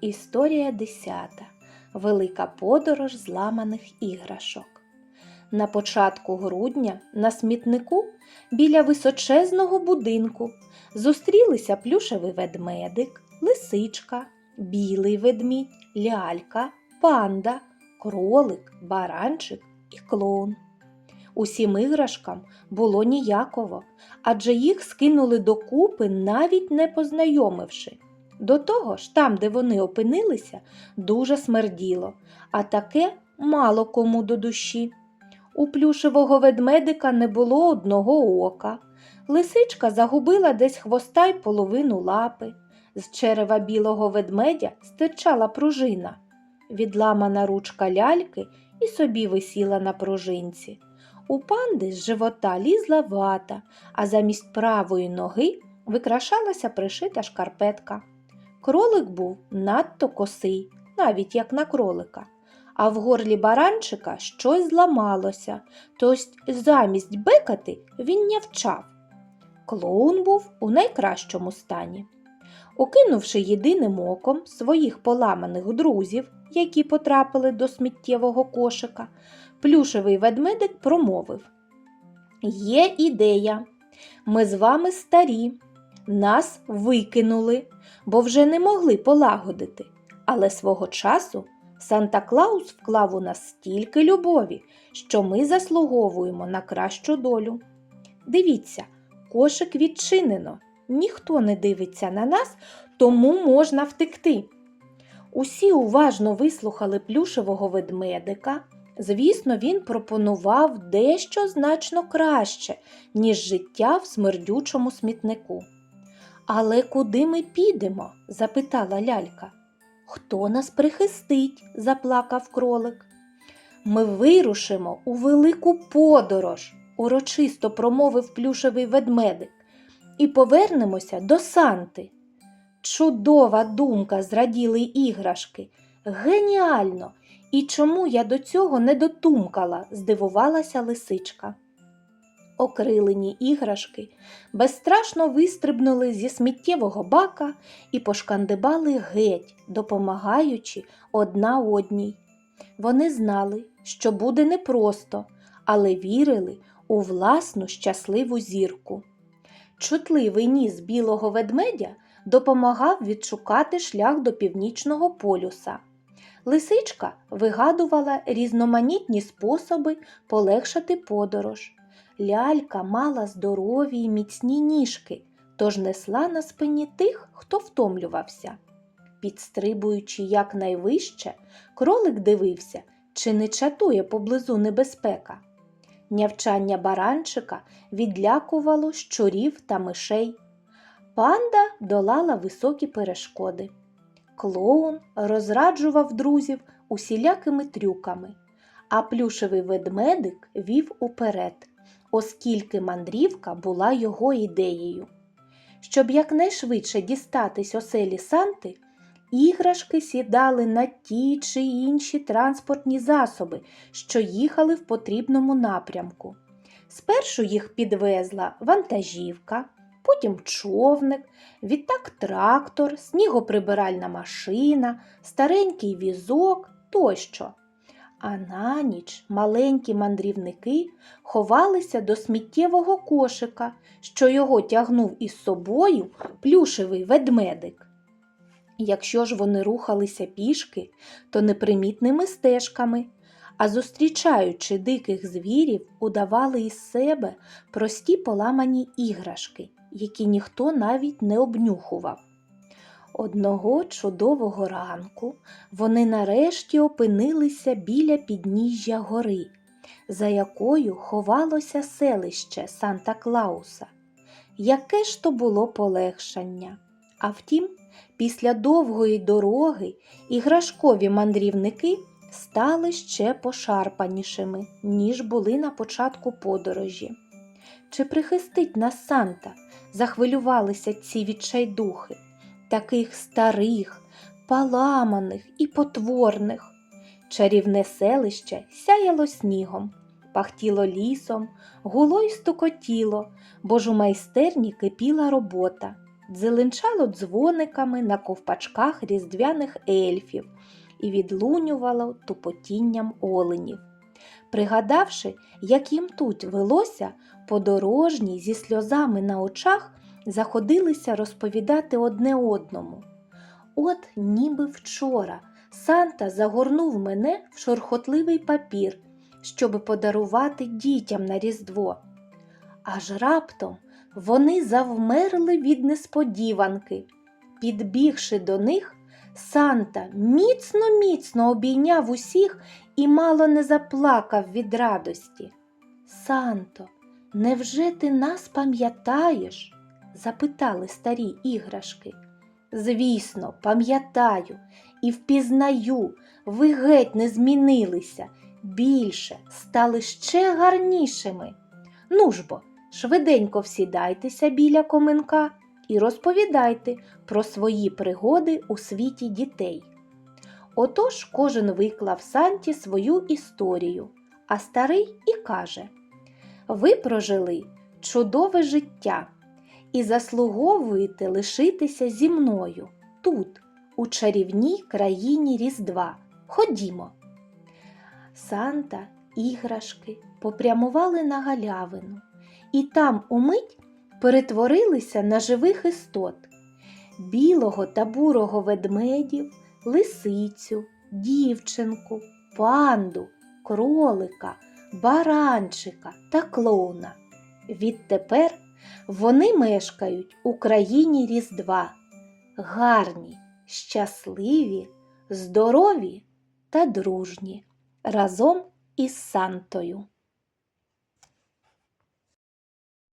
Історія 10. Велика подорож зламаних іграшок. На початку грудня на смітнику біля височезного будинку зустрілися плюшевий ведмедик, лисичка, білий ведмідь, лялька, панда, кролик, баранчик і клоун. Усім іграшкам було ніяково, адже їх скинули докупи, навіть не познайомивши. До того ж, там, де вони опинилися, дуже смерділо, а таке мало кому до душі. У плюшевого ведмедика не було одного ока. Лисичка загубила десь хвоста й половину лапи. З черева білого ведмедя стирчала пружина. Відламана ручка ляльки і собі висіла на пружинці. У панди з живота лізла вата, а замість правої ноги викрашалася пришита шкарпетка. Кролик був надто косий, навіть як на кролика, а в горлі баранчика щось зламалося, тось замість бекати він нявчав. Клоун був у найкращому стані. Окинувши єдиним оком своїх поламаних друзів, які потрапили до сміттєвого кошика, плюшевий ведмедик промовив Є ідея. Ми з вами старі. Нас викинули, бо вже не могли полагодити. Але свого часу Санта Клаус вклав у нас стільки любові, що ми заслуговуємо на кращу долю. Дивіться, кошик відчинено, ніхто не дивиться на нас, тому можна втекти. Усі уважно вислухали плюшевого ведмедика. Звісно, він пропонував дещо значно краще, ніж життя в смердючому смітнику. Але куди ми підемо? запитала лялька. Хто нас прихистить? заплакав кролик. Ми вирушимо у велику подорож, урочисто промовив плюшевий ведмедик, і повернемося до Санти. Чудова думка, зраділи іграшки. Геніально! І чому я до цього не дотумкала? здивувалася лисичка. Окрилені іграшки безстрашно вистрибнули зі сміттєвого бака і пошкандибали геть, допомагаючи одна одній. Вони знали, що буде непросто, але вірили у власну щасливу зірку. Чутливий ніс білого ведмедя допомагав відшукати шлях до північного полюса. Лисичка вигадувала різноманітні способи полегшити подорож. Лялька мала здорові й міцні ніжки, тож несла на спині тих, хто втомлювався. Підстрибуючи якнайвище, кролик дивився, чи не чатує поблизу небезпека. Нявчання баранчика відлякувало щурів та мишей. Панда долала високі перешкоди. Клоун розраджував друзів усілякими трюками, а плюшевий ведмедик вів уперед, оскільки мандрівка була його ідеєю. Щоб якнайшвидше дістатись оселі Санти, іграшки сідали на ті чи інші транспортні засоби, що їхали в потрібному напрямку. Спершу їх підвезла вантажівка, потім човник, відтак трактор, снігоприбиральна машина, старенький візок тощо. А на ніч маленькі мандрівники ховалися до сміттєвого кошика, що його тягнув із собою плюшевий ведмедик. Якщо ж вони рухалися пішки, то непримітними стежками, а зустрічаючи диких звірів, удавали із себе прості поламані іграшки, які ніхто навіть не обнюхував. Одного чудового ранку вони нарешті опинилися біля підніжжя гори, за якою ховалося селище Санта Клауса. Яке ж то було полегшання? А втім, після довгої дороги іграшкові мандрівники стали ще пошарпанішими, ніж були на початку подорожі. Чи прихистить нас Санта? захвилювалися ці відчайдухи, таких старих, поламаних і потворних. Чарівне селище сяяло снігом, пахтіло лісом, гуло й стукотіло, бо ж у майстерні кипіла робота. дзеленчало дзвониками на ковпачках різдвяних ельфів і відлунювало тупотінням оленів. Пригадавши, як їм тут велося, подорожні зі сльозами на очах заходилися розповідати одне одному. От ніби вчора Санта загорнув мене в шорхотливий папір, щоб подарувати дітям на Різдво. Аж раптом вони завмерли від несподіванки. Підбігши до них, Санта міцно міцно обійняв усіх і мало не заплакав від радості. Санто, невже ти нас пам'ятаєш? Запитали старі іграшки. Звісно, пам'ятаю і впізнаю, ви геть не змінилися, більше стали ще гарнішими. Ну ж бо, швиденько всідайтеся біля коменка і розповідайте про свої пригоди у світі дітей. Отож кожен виклав Санті свою історію, а старий і каже: Ви прожили чудове життя і заслуговуєте лишитися зі мною тут, у чарівній країні Різдва. Ходімо. Санта, іграшки попрямували на галявину, і там умить перетворилися на живих істот білого та бурого ведмедів, лисицю, дівчинку, панду, кролика, баранчика та клоуна. Відтепер вони мешкають у країні Різдва, гарні, щасливі, здорові та дружні разом із Сантою.